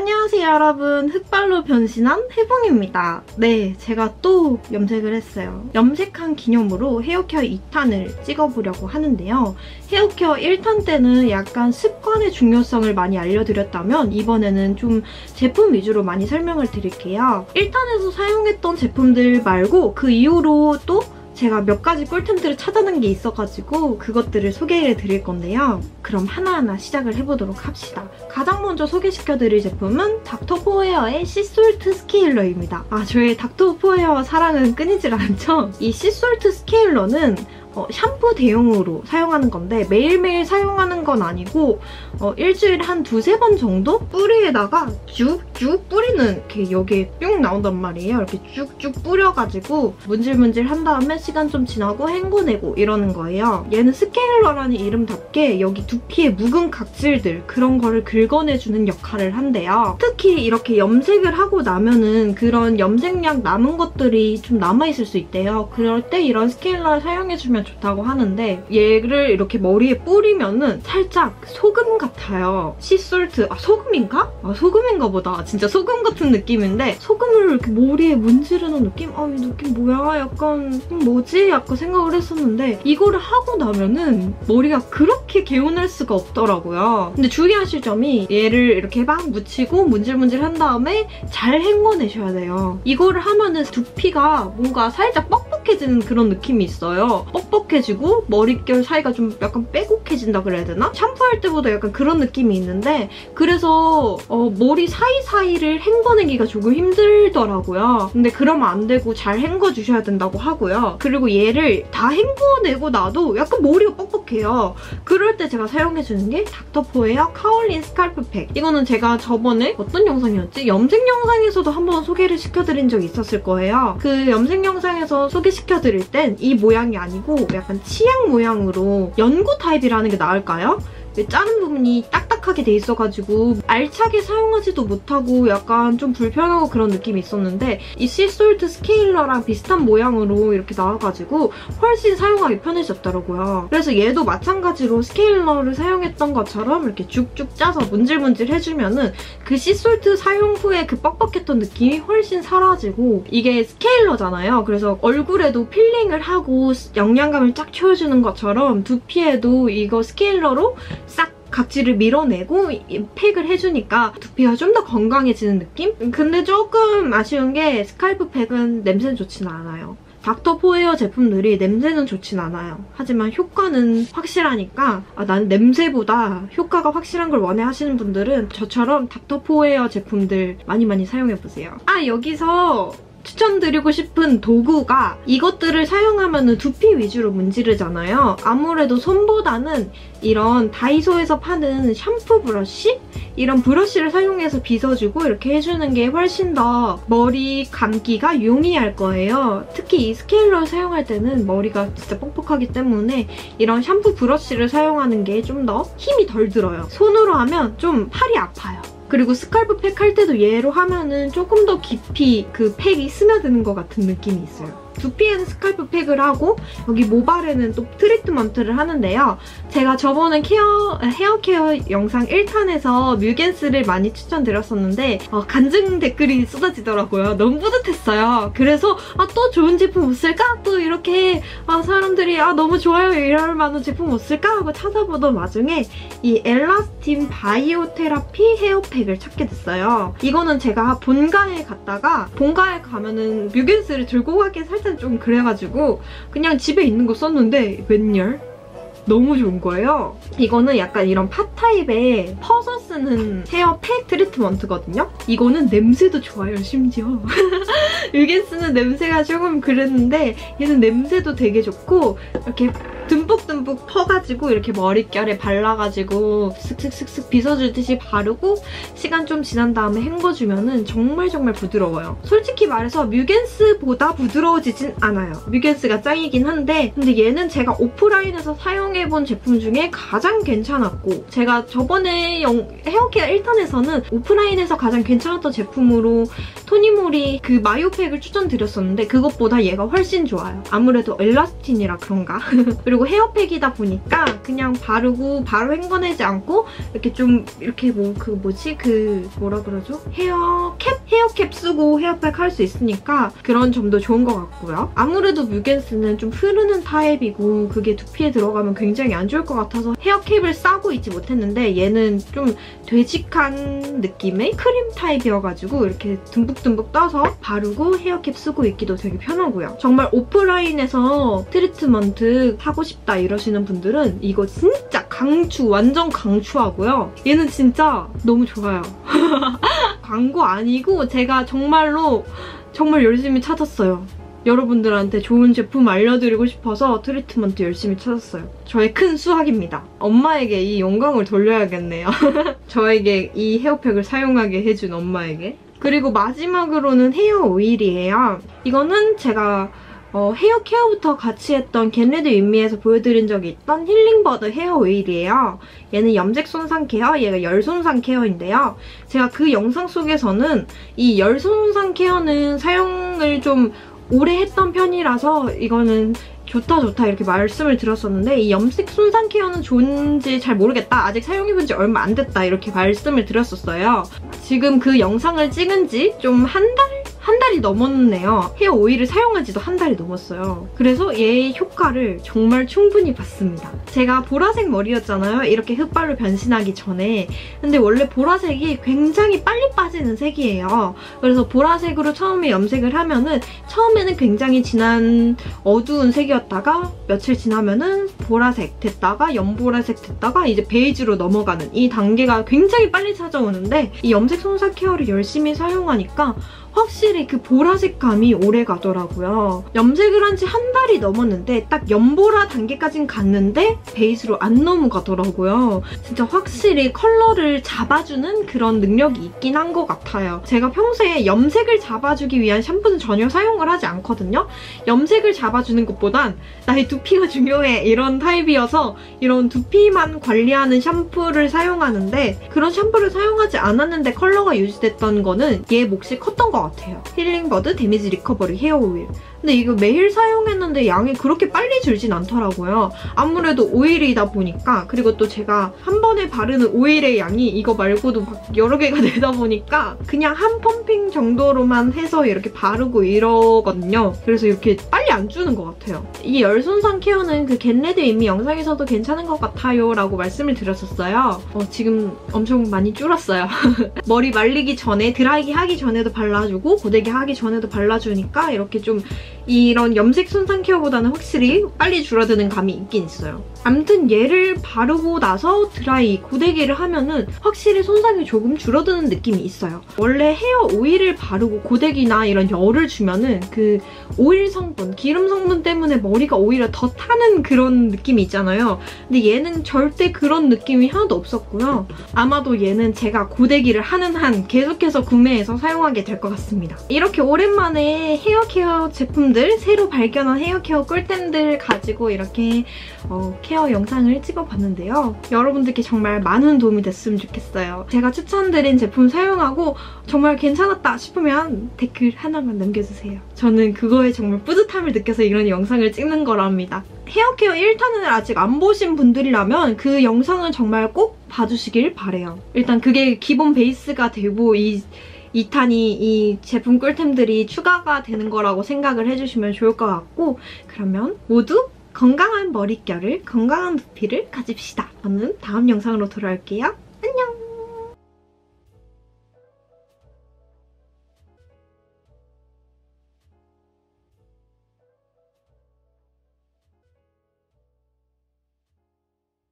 안녕하세요 여러분 흑발로 변신한 해봉입니다. 네 제가 또 염색을 했어요. 염색한 기념으로 헤어케어 2탄을 찍어보려고 하는데요. 헤어케어 1탄 때는 약간 습관의 중요성을 많이 알려드렸다면 이번에는 좀 제품 위주로 많이 설명을 드릴게요. 1탄에서 사용했던 제품들 말고 그 이후로 또 제가 몇 가지 꿀템들을 찾아낸 게 있어가지고 그것들을 소개해 드릴 건데요. 그럼 하나하나 시작을 해보도록 합시다. 가장 먼저 소개시켜드릴 제품은 닥터포에어의 시솔트 스케일러입니다. 아, 저의 닥터포에어 사랑은 끊이질 않죠? 이 시솔트 스케일러는 어, 샴푸 대용으로 사용하는 건데 매일매일 사용하는 건 아니고 어, 일주일에 한 두세 번 정도 뿌리에다가 쭉쭉 뿌리는 이렇게 여기에 뿅 나온단 말이에요. 이렇게 쭉쭉 뿌려가지고 문질문질 한 다음에 시간 좀 지나고 헹궈내고 이러는 거예요. 얘는 스케일러라는 이름답게 여기 두피에 묵은 각질들 그런 거를 긁어내주는 역할을 한대요. 특히 이렇게 염색을 하고 나면은 그런 염색약 남은 것들이 좀 남아있을 수 있대요. 그럴 때 이런 스케일러를 사용해주면 뿌리면 좋다고 하는데 얘를 이렇게 머리에 뿌리면은 살짝 소금 같아요. 시솔트, 아 소금인가? 아 소금인가 보다. 진짜 소금 같은 느낌인데 소금을 이렇게 머리에 문지르는 느낌? 아 이 느낌 뭐야? 약간 음, 뭐지? 약간 생각을 했었는데 이거를 하고 나면은 머리가 그렇게 개운할 수가 없더라고요. 근데 주의하실 점이 얘를 이렇게 막 묻히고 문질문질 한 다음에 잘 헹궈내셔야 돼요. 이거를 하면은 두피가 뭔가 살짝 뻑뻑해지는 그런 느낌이 있어요. 뻑 뻑해지고 머릿결 사이가 좀 약간 빼곡해진다 그래야 되나? 샴푸할 때보다 약간 그런 느낌이 있는데 그래서 어, 머리 사이사이를 헹궈내기가 조금 힘들더라고요. 근데 그러면 안 되고 잘 헹궈주셔야 된다고 하고요. 그리고 얘를 다 헹궈내고 나도 약간 머리가 뻑뻑해요. 그럴 때 제가 사용해주는 게 닥터포에어 카올린 스칼프 팩. 이거는 제가 저번에 어떤 영상이었지? 염색 영상에서도 한번 소개를 시켜드린 적이 있었을 거예요. 그 염색 영상에서 소개시켜드릴 땐 이 모양이 아니고 약간 치약 모양으로 연고 타입이라는 게 나을까요? 자른 부분이 딱딱하게 돼 있어가지고 알차게 사용하지도 못하고 약간 좀 불편하고 그런 느낌이 있었는데 이 시솔트 스케일러랑 비슷한 모양으로 이렇게 나와가지고 훨씬 사용하기 편해졌더라고요. 그래서 얘도 마찬가지로 스케일러를 사용했던 것처럼 이렇게 쭉쭉 짜서 문질문질 해주면은 그 시솔트 사용 후에 그 뻑뻑했던 느낌이 훨씬 사라지고 이게 스케일러잖아요. 그래서 얼굴에도 필링을 하고 영양감을 쫙 채워주는 것처럼 두피에도 이거 스케일러로 싹 각질을 밀어내고 팩을 해주니까 두피가 좀 더 건강해지는 느낌? 근데 조금 아쉬운 게 스칼프 팩은 냄새는 좋진 않아요. 닥터 포에어 제품들이 냄새는 좋진 않아요. 하지만 효과는 확실하니까 아, 난 냄새보다 효과가 확실한 걸 원해 하시는 분들은 저처럼 닥터 포에어 제품들 많이 많이 사용해보세요. 아 여기서 추천드리고 싶은 도구가 이것들을 사용하면 두피 위주로 문지르잖아요. 아무래도 손보다는 이런 다이소에서 파는 샴푸 브러쉬? 이런 브러쉬를 사용해서 빗어주고 이렇게 해주는 게 훨씬 더 머리 감기가 용이할 거예요. 특히 이 스케일러 사용할 때는 머리가 진짜 뻑뻑하기 때문에 이런 샴푸 브러쉬를 사용하는 게 좀 더 힘이 덜 들어요. 손으로 하면 좀 팔이 아파요. 그리고 스칼프 팩 할 때도 얘로 하면은 조금 더 깊이 그 팩이 스며드는 것 같은 느낌이 있어요. 두피에는 스칼프 팩을 하고 여기 모발에는 또 트리트먼트를 하는데요. 제가 저번에 케어, 헤어 케어 영상 1탄에서 뮤겐스를 많이 추천드렸었는데 어, 간증 댓글이 쏟아지더라고요. 너무 뿌듯했어요. 그래서 아, 또 좋은 제품 없을까? 또 이렇게 아, 사람들이 아, 너무 좋아요 이럴 만한 제품 없을까? 하고 찾아보던 와중에 이 엘라스틴 바이오 테라피 헤어팩을 찾게 됐어요. 이거는 제가 본가에 갔다가 본가에 가면은 뮤겐스를 들고 가기 살짝 사실은 좀 그래가지고 그냥 집에 있는 거 썼는데 웬열? 너무 좋은 거예요. 이거는 약간 이런 파 타입의 퍼서 쓰는 헤어 팩 트리트먼트거든요. 이거는 냄새도 좋아요, 심지어. 이게 쓰는 냄새가 조금 그랬는데 얘는 냄새도 되게 좋고 이렇게 듬뿍듬뿍 퍼가지고 이렇게 머릿결에 발라가지고 슥슥슥슥 빗어주듯이 바르고 시간 좀 지난 다음에 헹궈주면 은 정말 정말 부드러워요. 솔직히 말해서 뮤겐스보다 부드러워지진 않아요. 뮤겐스가 짱이긴 한데 근데 얘는 제가 오프라인에서 사용해본 제품 중에 가장 괜찮았고 제가 저번에 영, 헤어케어 1탄에서는 오프라인에서 가장 괜찮았던 제품으로 토니모리 그 마요팩을 추천드렸었는데 그것보다 얘가 훨씬 좋아요. 아무래도 엘라스틴이라 그런가? 그리고 헤어 헤어팩이다 보니까 그냥 바르고 바로 헹궈내지 않고 이렇게 좀 이렇게 뭐 그 뭐지 그 뭐라 그러죠? 헤어캡? 헤어캡 쓰고 헤어팩 할 수 있으니까 그런 점도 좋은 것 같고요. 아무래도 뮤겐스는 좀 흐르는 타입이고 그게 두피에 들어가면 굉장히 안 좋을 것 같아서 헤어캡을 싸고 있지 못했는데 얘는 좀 되직한 느낌의 크림 타입이어가지고 이렇게 듬뿍듬뿍 떠서 바르고 헤어캡 쓰고 있기도 되게 편하고요. 정말 오프라인에서 트리트먼트 하고 싶다 이러시는 분들은 이거 진짜 강추, 완전 강추하고요. 얘는 진짜 너무 좋아요. 광고 아니고 제가 정말로 정말 열심히 찾았어요. 여러분들한테 좋은 제품 알려드리고 싶어서 트리트먼트 열심히 찾았어요. 저의 큰 수학입니다. 엄마에게 이 영광을 돌려야겠네요. 저에게 이 헤어팩을 사용하게 해준 엄마에게. 그리고 마지막으로는 헤어 오일이에요. 이거는 제가 어, 헤어 케어부터 같이 했던 겟레드 윈미에서 보여드린 적이 있던 힐링버드 헤어 오일이에요. 얘는 염색 손상 케어, 얘가 열 손상 케어인데요. 제가 그 영상 속에서는 이 열 손상 케어는 사용을 좀 오래 했던 편이라서 이거는 좋다 좋다 이렇게 말씀을 드렸었는데 이 염색 손상 케어는 좋은지 잘 모르겠다. 아직 사용해본 지 얼마 안 됐다 이렇게 말씀을 드렸었어요. 지금 그 영상을 찍은 지 좀 한 달? 한 달이 넘었네요. 헤어 오일을 사용한 지도 한 달이 넘었어요. 그래서 얘의 효과를 정말 충분히 봤습니다. 제가 보라색 머리였잖아요. 이렇게 흑발로 변신하기 전에. 근데 원래 보라색이 굉장히 빨리 빠지는 색이에요. 그래서 보라색으로 처음에 염색을 하면은 처음에는 굉장히 진한 어두운 색이었다가 며칠 지나면은 보라색 됐다가 연보라색 됐다가 이제 베이지로 넘어가는 이 단계가 굉장히 빨리 찾아오는데 이 염색 손상 케어를 열심히 사용하니까 확실히 그 보라색 감이 오래 가더라고요. 염색을 한 지 한 달이 넘었는데 딱 연보라 단계까진 갔는데 베이스로 안 넘어가더라고요. 진짜 확실히 컬러를 잡아주는 그런 능력이 있긴 한 것 같아요. 제가 평소에 염색을 잡아주기 위한 샴푸는 전혀 사용을 하지 않거든요. 염색을 잡아주는 것보단 나의 두피가 중요해 이런 타입이어서 이런 두피만 관리하는 샴푸를 사용하는데 그런 샴푸를 사용하지 않았는데 컬러가 유지됐던 거는 얘 몫이 컸던 것 같아요. 힐링버드 데미지 리커버리 헤어 오일. 근데 이거 매일 사용했는데 양이 그렇게 빨리 줄진 않더라고요. 아무래도 오일이다 보니까 그리고 또 제가 한 번에 바르는 오일의 양이 이거 말고도 막 여러 개가 되다 보니까 그냥 한 펌핑 정도로만 해서 이렇게 바르고 이러거든요. 그래서 이렇게 빨리 안 주는 것 같아요. 이 열 손상 케어는 그 겟레드 이미 영상에서도 괜찮은 것 같아요 라고 말씀을 드렸었어요. 어, 지금 엄청 많이 줄었어요. 머리 말리기 전에 드라이기 하기 전에도 발라주고 고데기 하기 전에도 발라주니까 이렇게 좀 이런 염색 손상 케어보다는 확실히 빨리 줄어드는 감이 있긴 있어요. 암튼 얘를 바르고 나서 드라이, 고데기를 하면은 확실히 손상이 조금 줄어드는 느낌이 있어요. 원래 헤어 오일을 바르고 고데기나 이런 열을 주면은 그 오일 성분, 기름 성분 때문에 머리가 오히려 더 타는 그런 느낌이 있잖아요. 근데 얘는 절대 그런 느낌이 하나도 없었고요. 아마도 얘는 제가 고데기를 하는 한 계속해서 구매해서 사용하게 될 것 같습니다. 이렇게 오랜만에 헤어 케어 제품 들, 새로 발견한 헤어 케어 꿀템들 가지고 이렇게 어, 케어 영상을 찍어봤는데요. 여러분들께 정말 많은 도움이 됐으면 좋겠어요. 제가 추천드린 제품 사용하고 정말 괜찮았다 싶으면 댓글 하나만 남겨주세요. 저는 그거에 정말 뿌듯함을 느껴서 이런 영상을 찍는 거랍니다. 헤어케어 1탄을 아직 안 보신 분들이라면 그 영상은 정말 꼭 봐주시길 바래요. 일단 그게 기본 베이스가 되고 이 2탄이 이 제품 꿀템들이 추가가 되는 거라고 생각을 해주시면 좋을 것 같고 그러면 모두 건강한 머릿결을, 건강한 두피를 가집시다. 저는 다음 영상으로 돌아올게요.